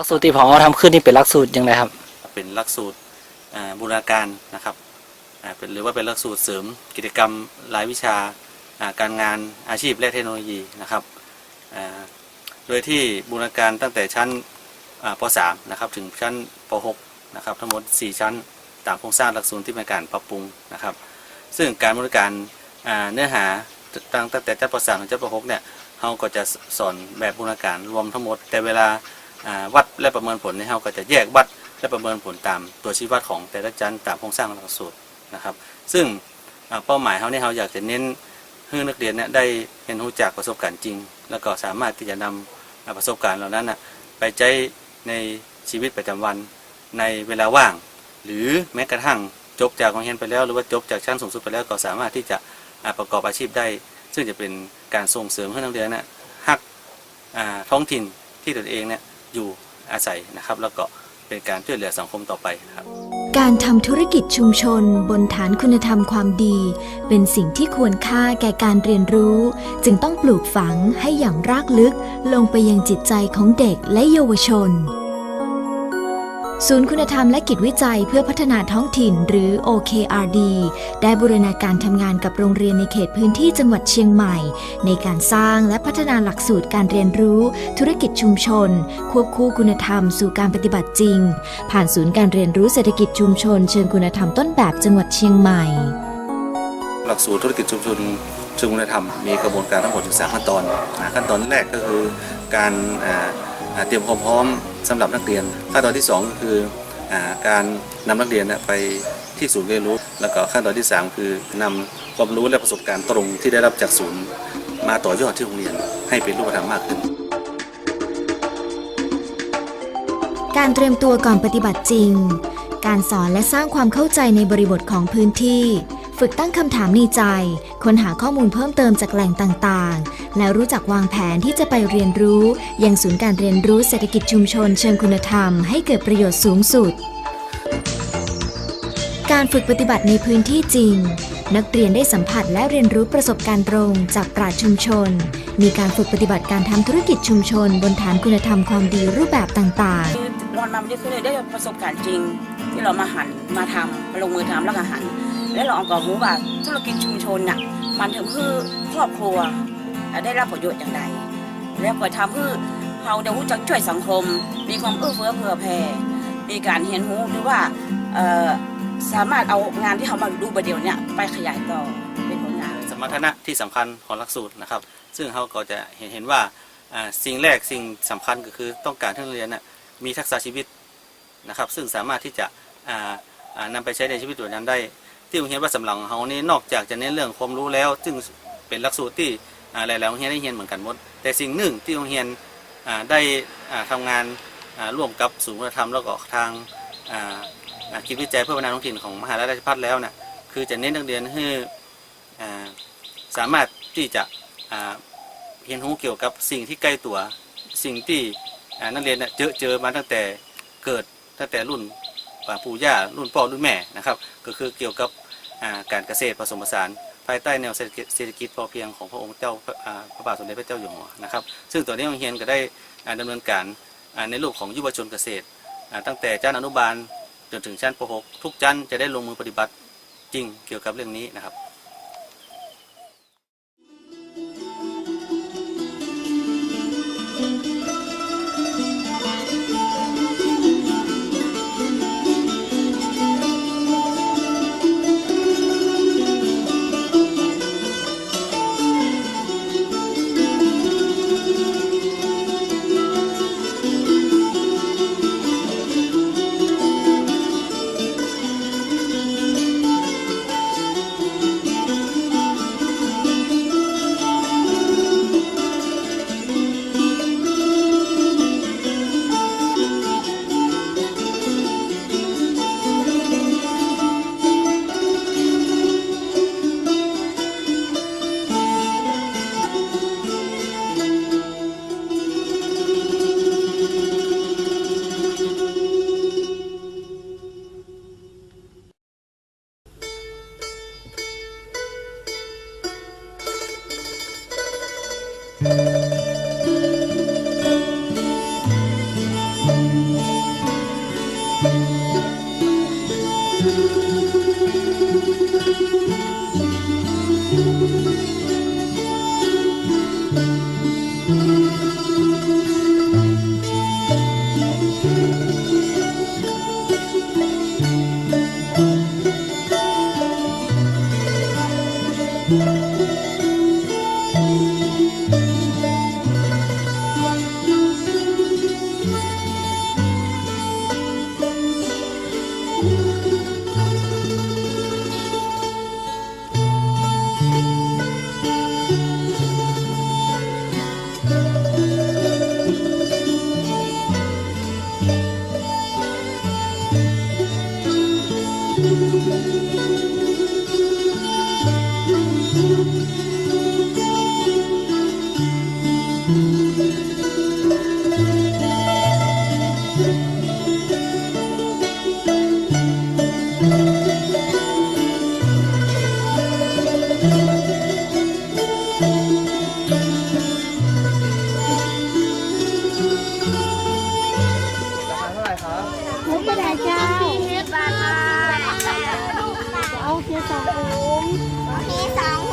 หลักสูตรที่พอทำขึ้นนี่เป็นหลักสูตรยังไงครับ เป็นหลักสูตรบูรณาการนะครับเป็นหรือว่าเป็นหลักสูตรเสริมกิจกรรมรายวิชาการงานอาชีพและเทคโนโลยีนะครับโดยที่บูรณาการตั้งแต่ชั้นอ่าป .3 นะครับถึงชั้นป .6 นะครับทั้งหมด 4 ชั้นตามโครงสร้างหลักสูตรที่มีการปรับปรุงนะครับ ซึ่งการบริการเนื้อหาตั้งแต่ชั้นป .3 ถึงชั้นป .6 เนี่ยเราก็จะสอนแบบบูรณาการรวมทั้งหมดแต่เวลา วัดและประเมินผลเนี่ยเราก็จะแยกวัดและประเมินผลตามตัวชี้วัดของแต่ละชั้นตามโครงสร้างหลักสูตรนะครับ ซึ่งเป้าหมายเขาเนี่ยเราอยากจะเน้นให้นักเรียนเนี่ยได้เรียนรู้จากประสบการณ์จริง แล้วก็สามารถที่จะนำอ่าประสบการณ์เหล่านั้นนะไปใช้ในชีวิตประจำวันในเวลาว่าง หรือแม้กระทั่งจบจากโรงเรียนไปแล้ว หรือว่าจบจากชั้นสูงสุดไปแล้วก็สามารถที่จะประกอบอาชีพได้ ซึ่งจะเป็นการส่งเสริมให้นักเรียนนะฮักท้องถิ่นที่ตนเองเนี่ย อยู่อาศัยนะครับ แล้วก็เป็นการช่วยเหลือสังคมต่อไปครับ การทำธุรกิจชุมชนบนฐานคุณธรรมความดี เป็นสิ่งที่ควรค่าแก่การเรียนรู้ จึงต้องปลูกฝังให้อย่างรากลึกลงไปยังจิตใจของเด็กและเยาวชน ศูนย์คุณธรรมและกิจวิจัยเพื่อพัฒนาท้องถิ่นหรือ OKRD ได้บูรณาการทำงานกับโรงเรียนในเขตพื้นที่จังหวัดเชียงใหม่ ในการสร้างและพัฒนาหลักสูตรการเรียนรู้ ธุรกิจชุมชน ควบคู่คุณธรรมสู่การปฏิบัติจริง ผ่านศูนย์การเรียนรู้เศรษฐกิจชุมชน เชิงคุณธรรมต้นแบบจังหวัดเชียงใหม่ หลักสูตรธุรกิจชุมชนเชิงคุณธรรมมีกระบวนการทั้งหมดอยู่สามขั้นตอนขั้นตอนแรกก็คือการเตรียมความพร้อม สำหรับนักเรียน ขั้นตอนที่สองก็คืออการนำนักเรียนไปที่ศูนย์เรียนรู้ แล้วก็ขั้นตอนที่สามคือนำความรู้และประสบการณ์ตรงที่ได้รับจากศูนย์มาต่อยอดที่โรงเรียนให้เป็นรูปธรรมมากขึ้น การเตรียมตัวก่อนปฏิบัติจริง การสอนและสร้างความเข้าใจในบริบทของพื้นที่ ฝึกตั้งคำถามในใจ ค้นหาข้อมูลเพิ่มเติมจากแหล่งต่างๆ แล้วรู้จักวางแผนที่จะไปเรียนรู้ยังศูนย์การเรียนรู้เศรษฐกิจชุมชนเชิงคุณธรรมให้เกิดประโยชน์สูงสุด การฝึกปฏิบัติในพื้นที่จริง นักเรียนได้สัมผัสและเรียนรู้ประสบการณ์ตรงจากปราชญ์ชุมชน มีการฝึกปฏิบัติการทำธุรกิจชุมชน บนฐานคุณธรรมความดีรูปแบบต่างๆคือรอนมาไม่ได้คือได้ประสบการณ์จริง ที่เรามาหันมาทำมาลงมือทำแล้วก็หัน แล้วเราเอากระหูว่าธุรกิจชุมชนน่ะมันถึงเพื่อครอบครัวได้รับประโยชน์อย่างไรแล้วก็ทำเพื่อเราได้รู้จักช่วยสังคม มีความเอื้อเฟื้อเผื่อแผ่มีการเห็นรู้หรือว่าสามารถเอางานที่เขามาดูประเดี๋ยวนี้ไปขยายต่อเป็นผลงานสมรรถนะที่สำคัญของหลักสูตรนะครับ ซึ่งเขาก็จะเห็นเห็นว่าสิ่งแรกสิ่งสำคัญก็คือต้องการให้นักเรียนมีทักษะชีวิตนะครับ ซึ่งสามารถที่จะอ่าอ่านำไปใช้ในชีวิตประจำวันได้ ที่โรงเรียนวัดสำหลังเขานี่นอกจากจะเน้นเรื่องความรู้แล้ว ซึ่งเป็นหลักสูตรที่หลายๆโรงเรียนได้เรียนเหมือนกันหมด แต่สิ่งหนึ่งที่โรงเรียนได้อ่าทำงานร่วมกับศูนย์วัฒนธรรมแล้วก็ทางอ่าอ่าคิดวิจัยเพื่อพัฒนาท้องถิ่นของมหาวิทยาลัยราชภัฏแล้วน่ะคือจะเน้นนักเรียนให้อ่าสามารถที่จะเรียนรู้เกี่ยวกับสิ่งที่ใกล้ตัวสิ่งที่นักเรียนเนี่ยเจอเจอมาตั้งแต่เกิดตั้งแต่รุ่น ปู่ย่ารุ่นพ่อรุ่นแม่นะครับ ก็คือเกี่ยวกับการเกษตรผสมผสานภายใต้แนวเศรษฐกิจพอเพียงของพระองค์เจ้าพระบาทสมเด็จพระเจ้าอยู่หัวนะครับ ซึ่งตัวนี้โรงเรียนก็ได้ดำดำเนินการในรูปของยุวชนเกษตร ตั้งแต่ชั้นอนุบาลจนถึงชั้นป .6 ทุกชั้นจะได้ลงมือปฏิบัติจริงเกี่ยวกับเรื่องนี้นะครับ มีสองถุมีสอง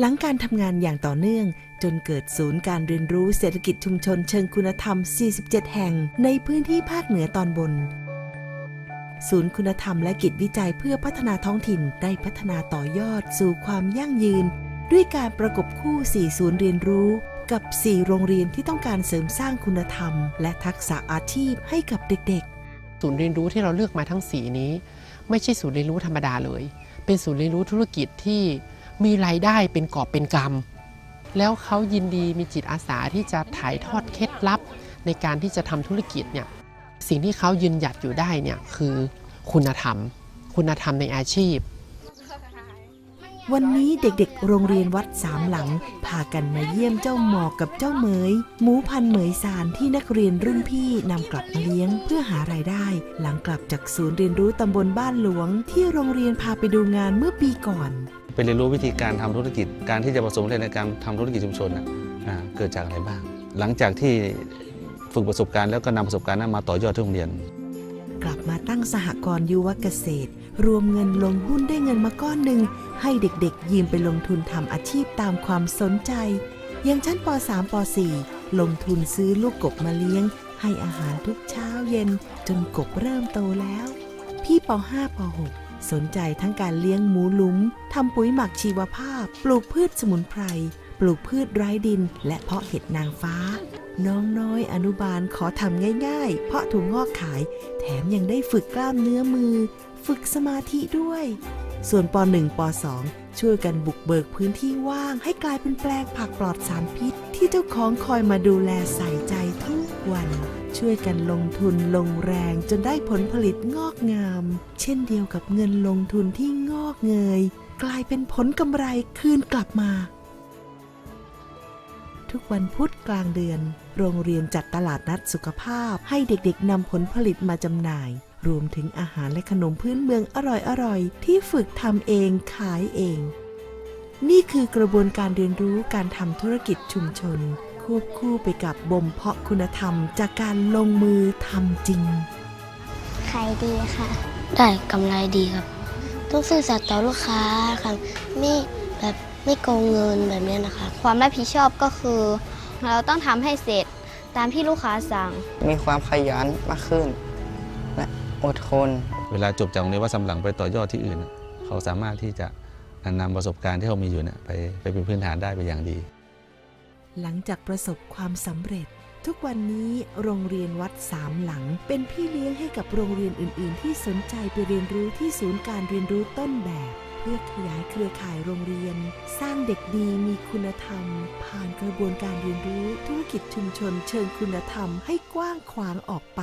หลังการทำงานอย่างต่อเนื่องจนเกิดศูนย์การเรียนรู้เศรษฐกิจชุมชนเชิงคุณธรรม 47 แห่ง ในพื้นที่ภาคเหนือตอนบน ศูนย์คุณธรรมและกิจวิจัยเพื่อพัฒนาท้องถิ่นได้พัฒนาต่อยอดสู่ความยั่งยืน ด้วยการประกบคู่ 4 ศูนย์เรียนรู้ กับ 4 โรงเรียนที่ต้องการเสริมสร้างคุณธรรม และทักษะอาชีพให้กับเด็กๆ ศูนย์เรียนรู้ที่เราเลือกมาทั้งสีนี้ ไม่ใช่ศูนย์เรียนรู้ธรรมดาเลย เป็นศูนย์เรียนรู้ธุรกิจที่ มีรายได้เป็นกอบเป็นกำแล้วเขายินดีมีจิตอาสาที่จะถ่ายทอดเคล็ดลับ ในการที่จะทำธุรกิจเนี่ยสิ่งที่เขายืนหยัดอยู่ได้เนี่ยคือคุณธรรม คุณธรรมในอาชีพ วันนี้เด็กๆ โรงเรียนวัดสามหลัง พากันมาเยี่ยมเจ้าหมอกกับเจ้าเหมย หมูพันเหมยสารที่นักเรียนรุ่นพี่นำกลับมาเลี้ยงเพื่อหารายได้ หลังกลับจากศูนย์เรียนรู้ตำบลบ้านหลวง ที่โรงเรียนพาไปดูงานเมื่อปีก่อน ไปเรียนรู้วิธีการทำธุรกิจ การที่จะประสบความสำเร็จในการทำธุรกิจชุมชนนะเกิดจากอะไรบ้าง หลังจากที่ฝึกประสบการณ์แล้วก็นำประสบการณ์นั้นมาต่อยอดที่โรงเรียน กลับมาตั้งสหกรณ์ยุวเกษตร รวมเงินลงหุ้นได้เงินมาก้อนหนึ่งให้เด็กๆ ยืมไปลงทุนทำอาชีพตามความสนใจ อย่างชั้นป .3 ป .4 ลงทุนซื้อลูกกบมาเลี้ยง ให้อาหารทุกเช้าเย็น จนกบเริ่มโตแล้ว พี่ป .5 ป .6 สนใจทั้งการเลี้ยงหมูหลุมทำปุ๋ยหมักชีวภาพ ปลูกพืชสมุนไพร ปลูกพืชไร้ดิน และเพาะเห็ดนางฟ้า น้องน้อยอนุบาลขอทำง่ายๆ เพาะถุงงอกขาย แถมยังได้ฝึกกล้ามเนื้อมือ ฝึกสมาธิด้วย ส่วนป .1 ป .2 ช่วยกันบุกเบิกพื้นที่ว่าง ให้กลายเป็นแปลงผักปลอดสารพิษ ที่เจ้าของคอยมาดูแลใส่ใจทุกวัน ช่วยกันลงทุนลงแรงจนได้ผลผลิตงอกงาม เช่นเดียวกับเงินลงทุนที่งอกเงย กลายเป็นผลกำไรคืนกลับมา ทุกวันพุธกลางเดือน โรงเรียนจัดตลาดนัดสุขภาพ ให้เด็กๆนำผลผลิตมาจำหน่าย รวมถึงอาหารและขนมพื้นเมืองอร่อยๆ ที่ฝึกทำเองขายเองนี่คือกระบวนการเรียนรู้การทำธุรกิจชุมชน ควบคู่ไปกับบ่มเพาะคุณธรรมจากการลงมือทำจริง ขายดีค่ะ ได้กำไรดีครับ ต้องซื่อสัตย์ต่อลูกค้าครับ ไม่แบบไม่โกงเงินแบบเนี้ยนะคะ ความรับผิดชอบก็คือ เราต้องทำให้เสร็จตามที่ลูกค้าสั่ง มีความขยันมากขึ้น และอดทน เวลาจบจากโรงเรียนวัดสำหลังไปต่อยอดที่อื่นน่ะเขาสามารถที่จะนำประสบการณ์ที่เขามีอยู่เนี่ยไปไปเป็นพื้นฐานได้เป็นอย่างดี หลังจากประสบความสำเร็จ ทุกวันนี้โรงเรียนวัดสามหลัง เป็นพี่เลี้ยงให้กับโรงเรียนอื่น ๆ ที่สนใจไปเรียนรู้ที่ศูนย์การเรียนรู้ต้นแบบ เพื่อขยายเครือข่ายโรงเรียน สร้างเด็กดีมีคุณธรรม ผ่านกระบวนการเรียนรู้ธุรกิจชุมชนเชิงคุณธรรมให้กว้างขวางออกไป